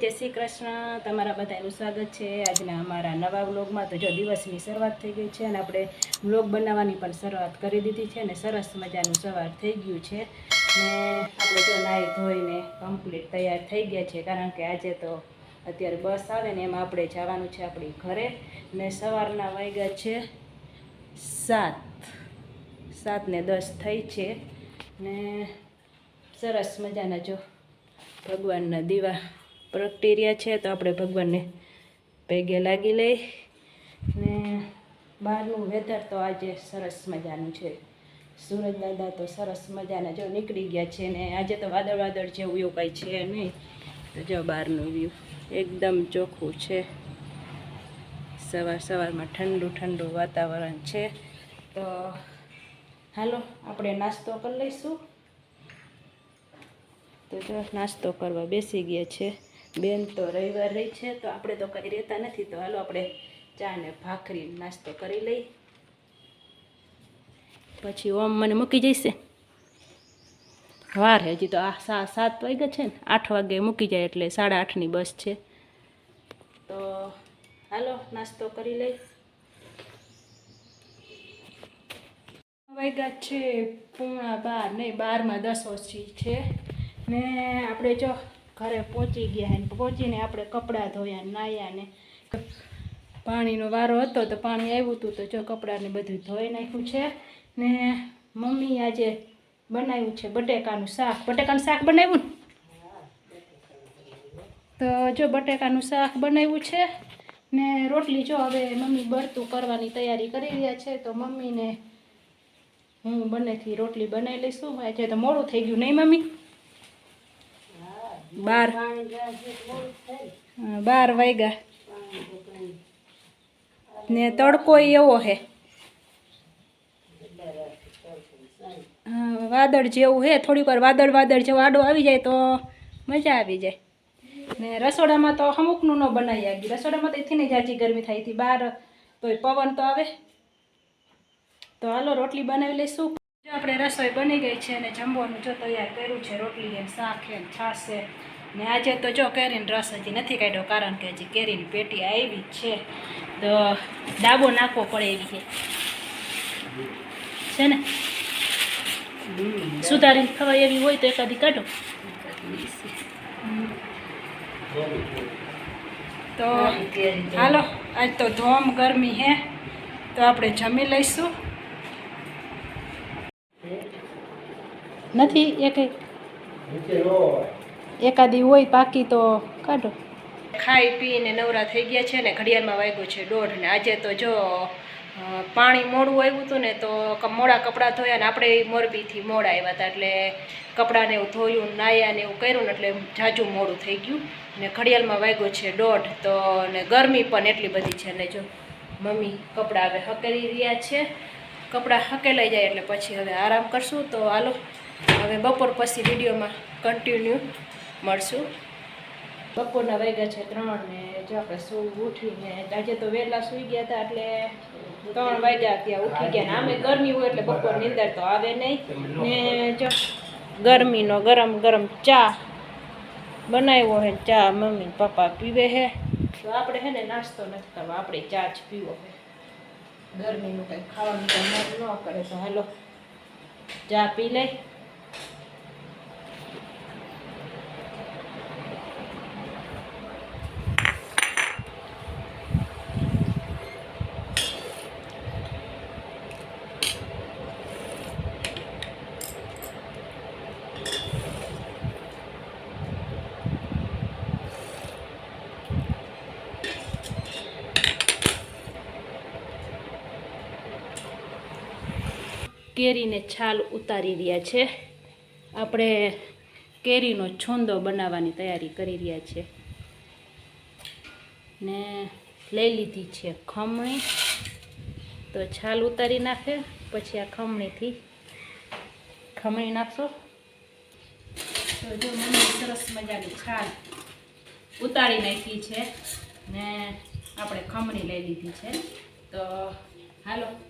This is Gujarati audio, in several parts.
જય શ્રી કૃષ્ણ. તમારા બધાનું સ્વાગત છે. આજના અમારા નવા વ્લોગમાં તો જો દિવસની શરૂઆત થઈ ગઈ છે અને આપણે વ્લોગ બનાવવાની પણ શરૂઆત કરી દીધી છે અને સરસ મજાનું સવાર થઈ ગયું છે. ને આપણે જો નાહી ધોઈને કમ્પ્લીટ તૈયાર થઈ ગયા છે. કારણ કે આજે તો અત્યારે બસ આવે ને એમાં આપણે જવાનું છે આપણી ઘરે. ને સવારના વાગ્યા છે સાત. સાત ને દસ થઈ છે. ને સરસ મજાના જો ભગવાનના દીવા પ્રગટી છે તો આપણે ભગવાનને ભેગે લાગી લઈ ને બહારનું વેધર તો આજે સરસ મજાનું છે. સુરજ દાદા તો સરસ મજાના જો નીકળી ગયા છે ને આજે તો વાદળ વાદળ જેવું એવું કંઈ છે નહીં. તો જો બહારનું વ્યૂ એકદમ ચોખ્ખું છે. સવાર સવારમાં ઠંડુ ઠંડુ વાતાવરણ છે. તો હાલો આપણે નાસ્તો કરી લઈશું. તો જો નાસ્તો કરવા બેસી ગયા છે. બેન તો રવિવાર રહી છે, તો આપણે તો કંઈ રહેતા નથી, તો હાલો આપણે ચા ને ભાખરી નાસ્તો કરી લઈ. પછી ઓમ મને મૂકી જઈશે. વાર હજી તો આ સાત વાગ્યા છે ને, આઠ વાગે મૂકી જાય એટલે સાડા આઠની બસ છે. તો હાલો નાસ્તો કરી લઈ. વાગ્યા છે પૂણા બાર, નહીં બારમાં દસ ઓછી છે. ને આપણે જો ઘરે પહોંચી ગયા ને, પહોંચીને આપણે કપડાં ધોયા નાહ્યા ને. પાણીનો વારો હતો તો પાણી આવ્યું હતું તો જો કપડાંને બધું ધોઈ નાખ્યું છે ને મમ્મી આજે બનાવ્યું છે બટેકાનું શાક. બટેકાનું શાક બનાવ્યું તો જો બટેકાનું શાક બનાવ્યું છે ને રોટલી જો હવે મમ્મી બળતું કરવાની તૈયારી કરી રહ્યા છે તો મમ્મીને હું બંનેથી રોટલી બનાવી લઈશું. આજે તો મોડું થઈ ગયું નહીં મમ્મી? બાર. બાર વાગ્યા. ને તડકો એવો હે. વાદળ જેવું હે, થોડીક વાર વાદળ વાદળ જેવો આડો આવી જાય તો મજા આવી જાય. ને રસોડામાં તો અમુકનું ન બનાવી આવી રસોડામાં તો એથી નહીં જાજી ગરમી થાય. એથી બહાર તો પવન તો આવે. તો હાલો, રોટલી બનાવી લઈશું. આપણે રસોઈ બની ગઈ છે અને જમવાનું જો તૈયાર કર્યું છે રોટલી એમ શાક છે ને છાશ છે ને આજે તો જો કેરીનો રસ હજી નથી કાઢ્યો કારણ કે હજી કેરીની પેટી આવી છે. તો ડાબો નાખવો પડે એવી છે છે ને? સુધારીને ખવાય એવી હોય તો એકાદી કાઢો. તો હાલો આજ તો ધોમ ગરમી હે. તો આપણે જમી લઈશું. નથી? એક એકાદી હોય પાકી તો કાઢો. ખાઈ પીને નવરા થઈ ગયા છે ને ઘડિયાળમાં વાગ્યું છે દોઢ ને. આજે તો જો પાણી મોડું આવ્યું હતું ને તો મોડા કપડાં ધોયા ને આપણે મોરબીથી મોડા આવ્યા હતા. એટલે કપડાને એવું ધોયું નાયા ને એવું કર્યું ને એટલે જાજુ મોડું થઈ ગયું. ને ઘડિયાળમાં વાગ્યો છે દોઢ તો ને ગરમી પણ એટલી બધી છે. ને જો મમ્મી કપડાં હવે હકેલી રહ્યા છે. કપડાં હકેલાઈ જાય એટલે પછી હવે આરામ કરશું. તો હાલો હવે બપોર પછી વિડીયોમાં કન્ટિન્યુ મળશું. બપોરના વાગ્યા છે ત્રણ ને જો આપણે સૂ ઉઠીને આજે તો વહેલા સૂઈ ગયા હતા એટલે ત્રણ વાગ્યા ત્યાં ઉઠી ગયા ને. આમે ગરમી હોય એટલે બપોર નીંદર તો આવે નહીં. ને જો ગરમીનો ગરમ ગરમ ચા બનાવ્યો હે, ચા મમ્મી પપ્પા પીવે હે. તો આપણે હે ને નાસ્તો નથી કરવો, આપણે ચા જ પીવો હે. ગરમીનું કંઈ ખાવાનું ન કરે તો હાલો, ચા પી લઈ કેરીને છાલ ઉતારી રહ્યા છે. આપણે કેરીનો છોંદો બનાવવાની તૈયારી કરી રહ્યા છે. ને લઈ લીધી છે ખમણી. તો છાલ ઉતારી નાખે, પછી આ ખમણીથી ખમણી નાખશો. તો જો મને સરસ મજાની છાલ ઉતારી નાખી છે ને આપણે ખમણી લઈ લીધી છે. તો હાલો.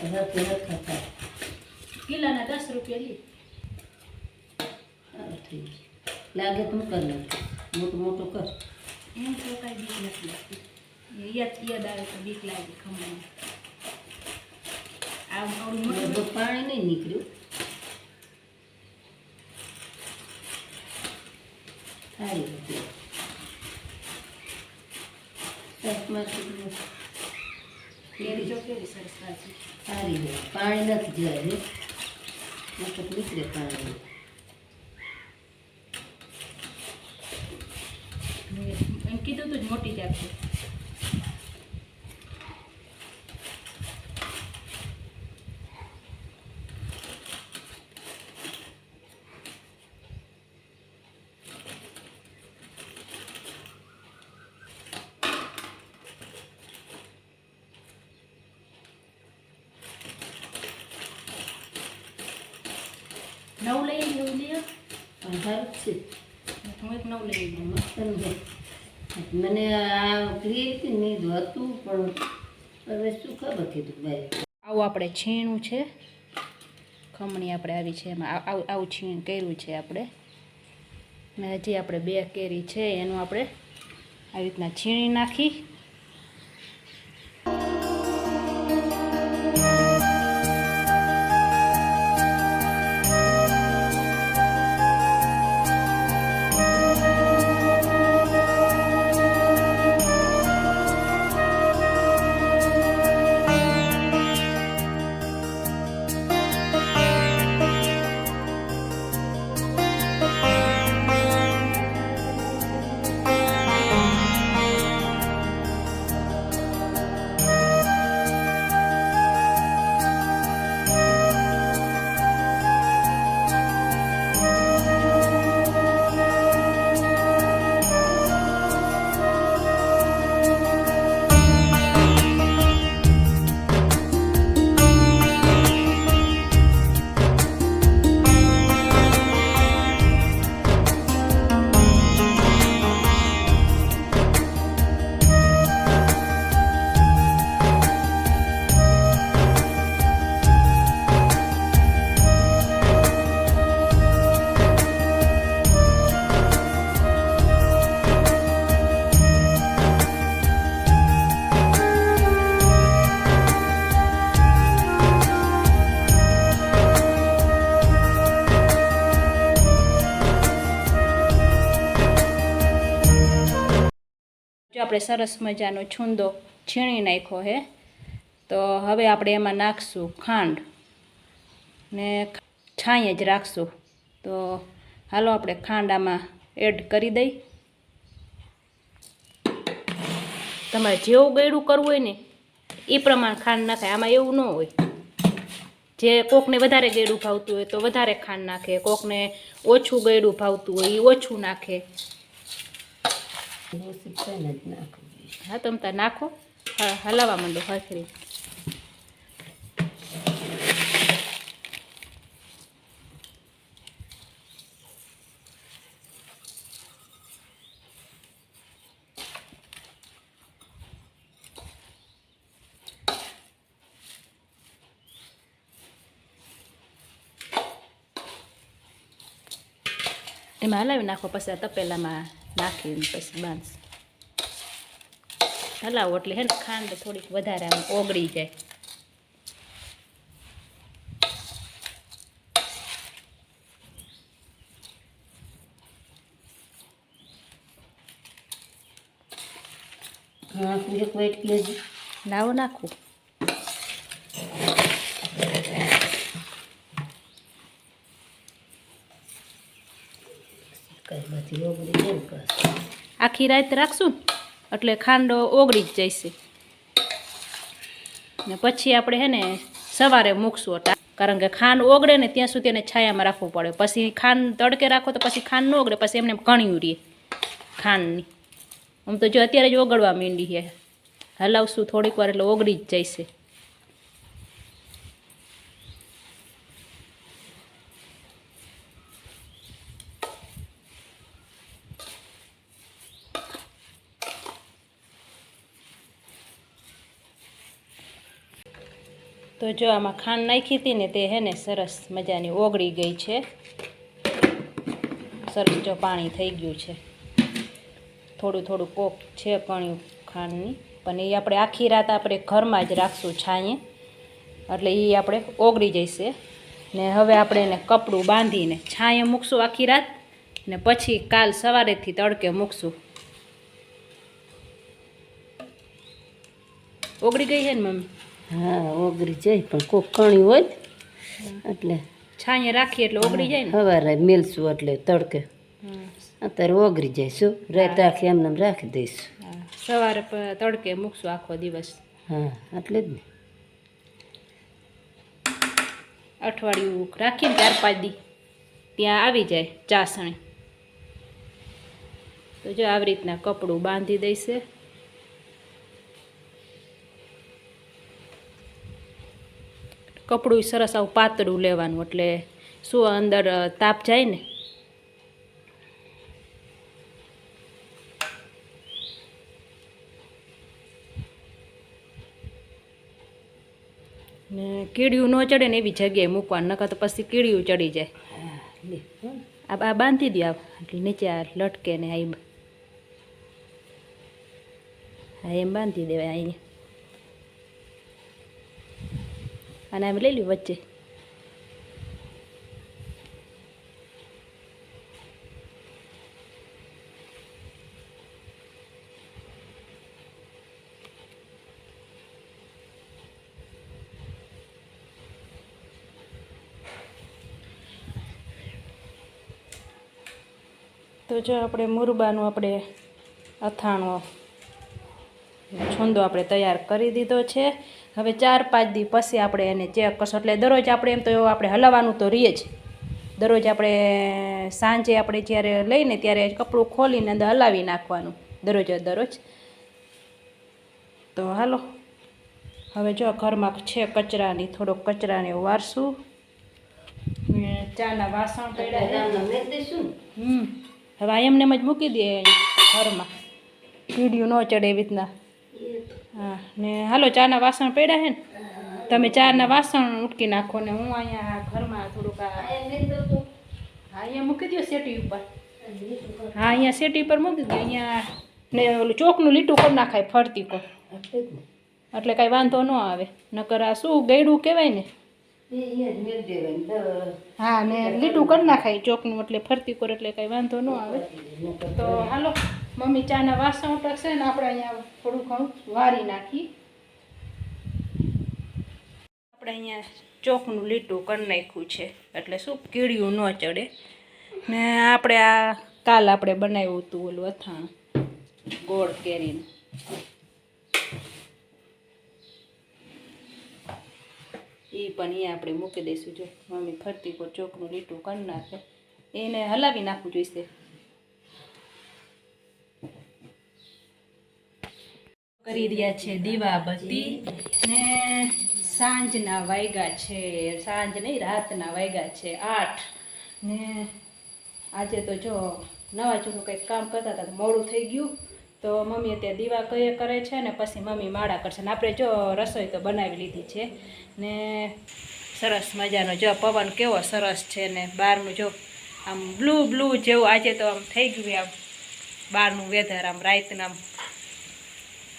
થાય. હરખા ન થાય ઓલા તો હરખે હરખા થાય કિલોના દસ રૂપિયા લે. સારું થઈ ગયું. લાગે તો કર મોટું મોટું કર. એમ તો કાંઈ બીક નથી લાગતી. યાદ યાદ આવે તો બીક લાગે ખમણ આમ પાણી નહીં નીકળ્યું. સારી. રીતે કેરી. જો કેવી સરસ સારી રહે પાણી નથી જાય મતલબ નીકળે પાણી એમ કીધું તું જ મોટી જ આપજો નવ લઈ પણ સારું જ છે. હું એક નવ લઈ લઉં મસ્ત મને આ નહીં જ હતું પણ હવે શું ખબર કીધું ભાઈ આવું આપણે છીણું છે. ખમણી આપણે આવી છે એમાં. આવું આવું છીણ કર્યું છે આપણે. ને હજી આપણે બે કેરી છે એનું આપણે આવી રીતના છીણી નાખી. જો આપણે સરસ મજાનો છૂંદો છીણી નાખ્યો હે તો હવે આપણે એમાં નાખશું ખાંડ ને છાંય જ રાખશું. તો હાલો આપણે ખાંડ આમાં એડ કરી દઈ. તમારે જેવું ગળ્યું કરવું હોય ને એ પ્રમાણે ખાંડ નાખાય. આમાં એવું ન હોય. જે કોકને વધારે ગળ્યું ભાવતું હોય તો વધારે ખાંડ નાખે. કોકને ઓછું ગળ્યું ભાવતું હોય એ ઓછું નાખે. ઓછી થઈને જ નાખવું હા તમ તાર નાખો હ- હલાવવા માંડો હથરી એમાં હલાવી નાખો પછી આ તપેલામાં નાખીને પછી બાંધશે. હલાવો એટલે હે ને ખાંડ થોડીક વધારે આમ ઓગળી જાય. નાખું એક વેટ કેજી લાવો નાખું કઈ બધી ઓગળી કેમ કર આખી રાત રાખશું એટલે ખાંડ ઓગળી જ જશે ને પછી આપણે હે ને સવારે મૂકશું કારણ કે ખાંડ ઓગળે ને ત્યાં સુધી એને છાયામાં રાખવું પડે. પછી ખાંડ તડકે રાખો તો પછી ખાંડ ન ઓગળે, પછી એમને કણ્યું રહે ખાંડની. આમ તો જો અત્યારે જ ઓગળવા માંડી છે હલાવશું થોડીક વાર એટલે ઓગળી જ જશે તો જો આમાં ખાંડ નાખી હતી ને તે હે ને સરસ મજાની ઓગળી ગઈ છે. સરસ જો પાણી થઈ ગયું છે. થોડું થોડું કોક છે પણ ખાંડની. પણ એ આપણે આખી રાત આપણે ઘરમાં જ રાખશું છાંયે. એટલે એ આપણે ઓગળી જશે ને હવે આપણે એને કપડું બાંધીને છાંયે મૂકશું આખી રાત. ને પછી કાલ સવારેથી તડકે મૂકશું. ઓગળી ગઈ છે ને મમ્મી? હા ઓગળી જાય પણ કોક કણી હોય એટલે છાંયે રાખીએ એટલે ઓગળી જાય ને? સવારે મેલશું એટલે તડકે. અત્યારે ઓગળી જાય શું? રાત આખી એમને એમ રાખી દઈશું. સવારે તડકે મૂકશું આખો દિવસ. હા એટલે જ ને. અઠવાડિયું રાખીને ચાર પાંચ દી. ત્યાં આવી જાય ચાસણી. તો જો આવી રીતના કપડું બાંધી દઈશે. કપડું સરસ આવું પાતળું લેવાનું એટલે શું અંદર તાપ જાય ને? ને કીડિયું ન ચડે ને એવી જગ્યાએ મૂકવાનું નકર તો પછી કીડિયું ચડી જાય. આ બાંધી દો એટલે નીચે આ લટકે ને આ એમ બાંધી દેવાય અહીંયા. અને આમ લઈ લ્યો વચ્ચે. તો જો આપણે મુરબાનું આપણે અથાણો છૂંદો આપણે તૈયાર કરી દીધો છે. હવે ચાર પાંચ દી પછી આપણે એને ચેક કરશું. એટલે દરરોજ આપણે એમ તો આપણે હલાવવાનું તો રહીએ જ. દરરોજ આપણે સાંજે આપણે જ્યારે લઈને ત્યારે કપડું ખોલીને અંદર હલાવી નાખવાનું. દરરોજ દરરોજ. તો હાલો. હવે જો ઘરમાં છે કચરાની થોડોક કચરાને વારશું. ને ચાના વાસણ પડ્યા હમ. હવે એમને એમ જ મૂકી દે ઘરમાં. પીડિયું ન ચડે એવી રીતના. હા ને હાલો ચાના વાસણ પડ્યા છે ને? તમે ચાના વાસણ ઉટકી નાખો ને હું અહીંયા ઘરમાં થોડુંક હા અહીંયા મૂકી દો સેટી ઉપર. હા અહીંયા સેટી પર મૂકી દો અહીંયા ને ઓલું ચોકનું લીટું કરી નાખાય ફરતી કો એટલે કાંઈ વાંધો ન આવે. નકર આ શું ગયડું કહેવાય ને? હા ને લીટું કરી નાખાય ચોકનું એટલે ફરતી કોર એટલે કાંઈ વાંધો ન આવે. તો હાલો. મમ્મી ચાના વાસણ ઉઠશે ને આપણે અહીંયા થોડું ઘણું વારી નાખી. આપણે અહીંયા ચોકનું લીટું કરી નાખ્યું છે. એટલે શું? કીડિયું ન ચડે. ને આપણે આ કાલ આપણે બનાવ્યું હતું ઓલું અથાણું, ગોળ કેરીનું. એ પણ અહીંયા આપણે મૂકી દઈશું જો. મમ્મી ફરતી કોઈ ચોકનું લીટું કરી નાખે. એને હલાવી નાખવું જોઈશે. કરી રહ્યા છે દીવાબત્તી ને સાંજના વાગ્યા છે. સાંજ નહીં, રાતના વાગ્યા છે. આઠ. ને આજે તો જો નવા જૂનું કંઈક કામ કરતા હતા મોડું થઈ ગયું. તો મમ્મી અત્યારે દીવા કયે કરે છે ને પછી મમ્મી માળા કરશે. ને આપણે જો રસોઈ તો બનાવી લીધી છે. ને સરસ મજાનો જો પવન કેવો સરસ છે ને બહારનું જો આમ બ્લુ બ્લુ જેવું આજે તો આમ થઈ ગયું આમ. બહારનું વેધર આમ રાતના આમ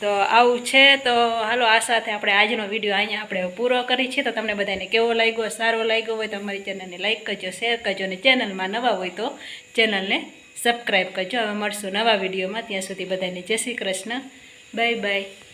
તો આવું છે. તો હાલો, આ સાથે આપણે આજનો વીડિયો અહીંયા આપણે પૂરો કરી છે. તો તમને બધાને કેવો લાગ્યો, સારો લાગ્યો હોય તો અમારી ચેનલને લાઇક કરજો, શેર કરજો અને ચેનલમાં નવા હોય તો ચેનલને સબસ્ક્રાઈબ કરજો. હવે મળશું નવા વિડીયોમાં. ત્યાં સુધી બધાને જય શ્રી કૃષ્ણ. Bye bye.